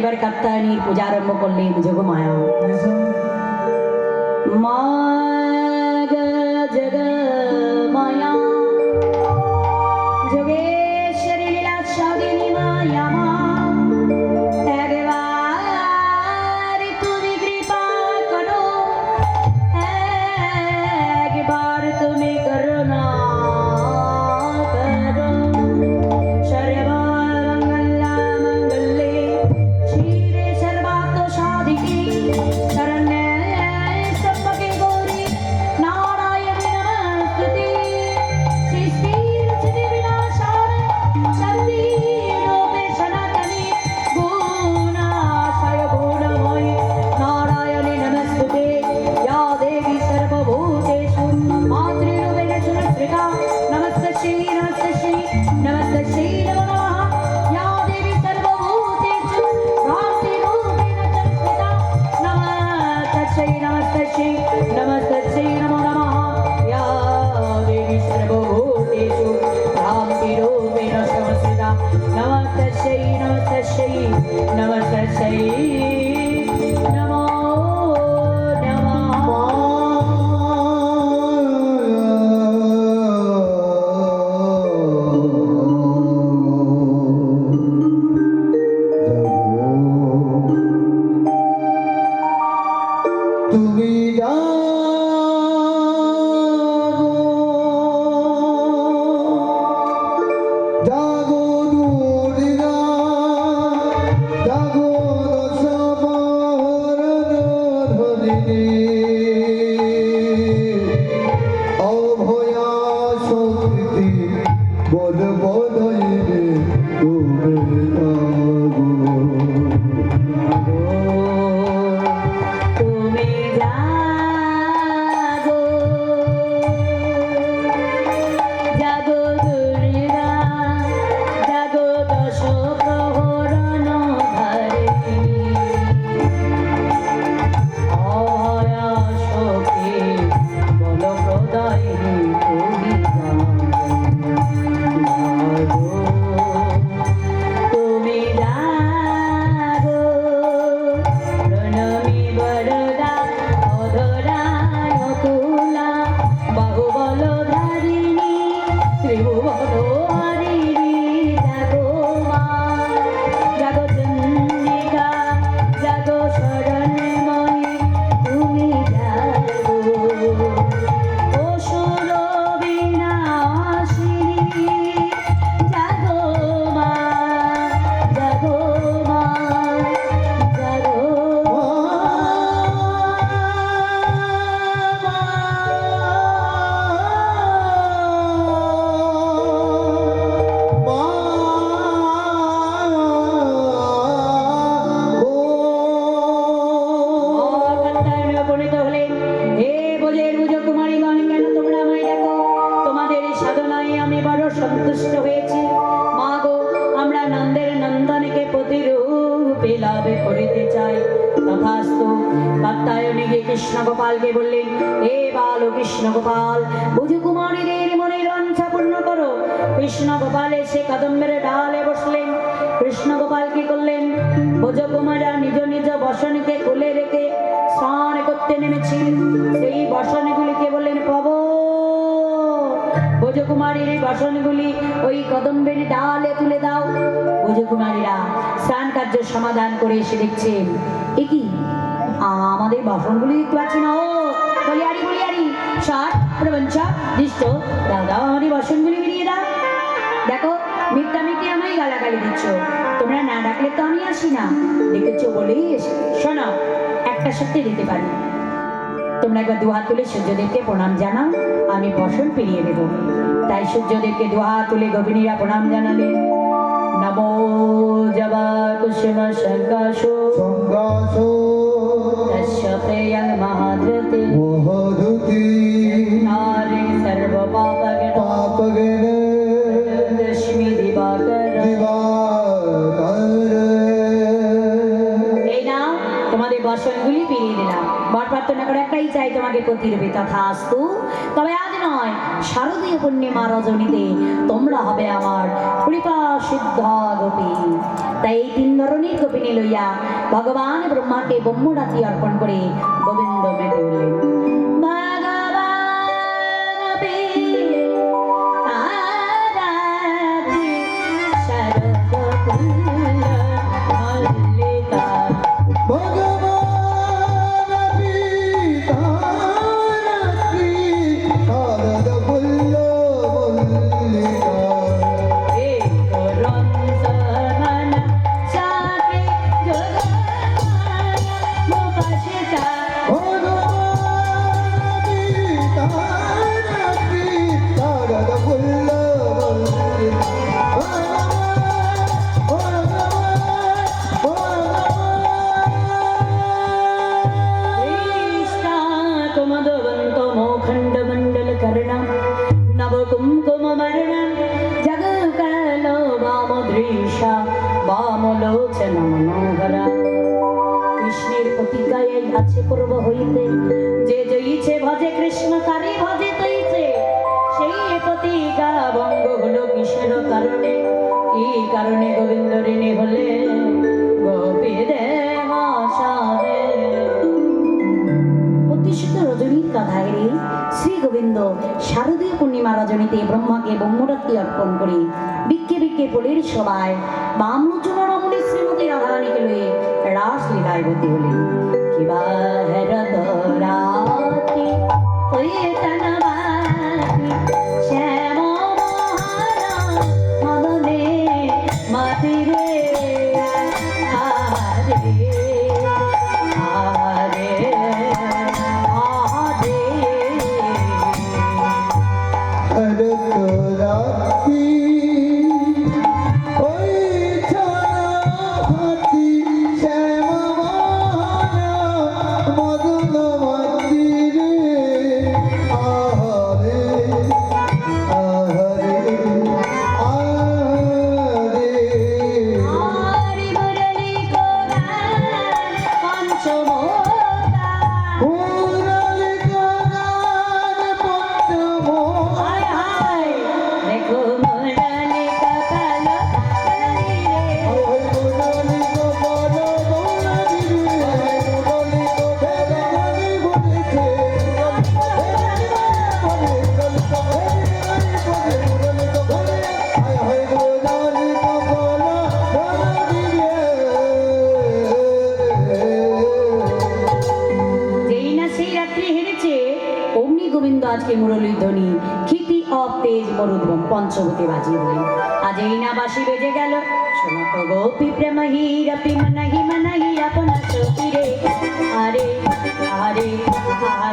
এবার কাত্তায়নীর পূজা আরম্ভ করলেন যোগমায়া মা জগ মায়া। যোগেশ্বরী লীলা সাদিনী মায়া মা। Jai নন্দনকে প্রতিরূপে লাভ করিতে চাই। তথাস্তু কাত্তায়নী গিয়ে কৃষ্ণ গোপালকে বললেন, হে বাল কৃষ্ণ গোপাল বুঝু কুমারীদের মনের বাঞ্ছা পূর্ণ করো। কৃষ্ণ গোপাল এসে কদম্বের ডালে বসলেন। কৃষ্ণ গোপাল কি করলেন? ভোজকুমারা নিজ নিজ বসনকে কোলে রেখে ভোজকুমারীর এই বসনগুলি ওই কদম্বের ডালে তুলে দাও। ভোজকুমারীরা স্নান কার্য সমাধান করে এসে দেখছেন এ কি? আমাদের বাসনগুলি দেখতে পাচ্ছি না। ও বলিয়ারি বলিয়ারি ষাট প্রবঞ্চ দৃষ্ট দাও দাও, আমাদের বাসনগুলি বেরিয়ে দাও। দেখো, মিথ্যা মিথ্যে আমায় গালাগালি দিচ্ছ। তোমরা না ডাকলে তো আমি আসি না। ডেকেছো বলেই এসে শোনো, একটা সত্যি দিতে পারি। তোমরা একবার দু হাত তুলে সূর্যদেবকে প্রণাম জানাও। আমি বসন ফিরিয়ে দেব তাই সূর্যদেবকে দুহাত তুলে গভীনীরা প্রণাম জানালেন নমো জবা কুসুম শঙ্কাশো সংগাসো। তস্য মহাধৃতে। মহধুতি নারী সর্ব পাপগণ। পাপগেনে দশমি দিবাকর। দিবাকর। এই নাও তোমাদের বসনগুলি দিলাম। করে একটাই চাই তোমাকে পতিরবে তথা আস্তু তবে আজ নয়, শারদীয় পূর্ণিমা রজনীতে তোমরা হবে আমার কৃপা সিদ্ধ গোপী। তাই এই তিন ধরনের গোপিনী লইয়া ভগবান ব্রহ্মাকে ব্রহ্মরাতি অর্পণ করে গোবিন্দ কিসের কারণে? কি কারণে গোবিন্দ ঋণী হলে? গোপী দেহ সাবে প্রতিষ্ঠিত রজনীর কথায় রে শ্রী গোবিন্দ শারদীয় পূর্ণিমা রজনীতে ব্রহ্মাকে ব্রহ্মরাত্রি অর্পণ করি। বিক্ষে বিক্ষে পোলের সবাই বামলোচন রমণী শ্রীমতী রাধারানীকে লয়ে রাস লীলায় গতি হলেন মোহন আজকে মুরলীর ধ্বনি। খিটি অফ তেজ মরুদ্বম পঞ্চবতী বাজি দিলেন আজ এই না বাসি বেজে গেল। শোনত গোপী প্রেম হিরপি মনহি মনহি, আপনা সখী রে। আরে আরে আরে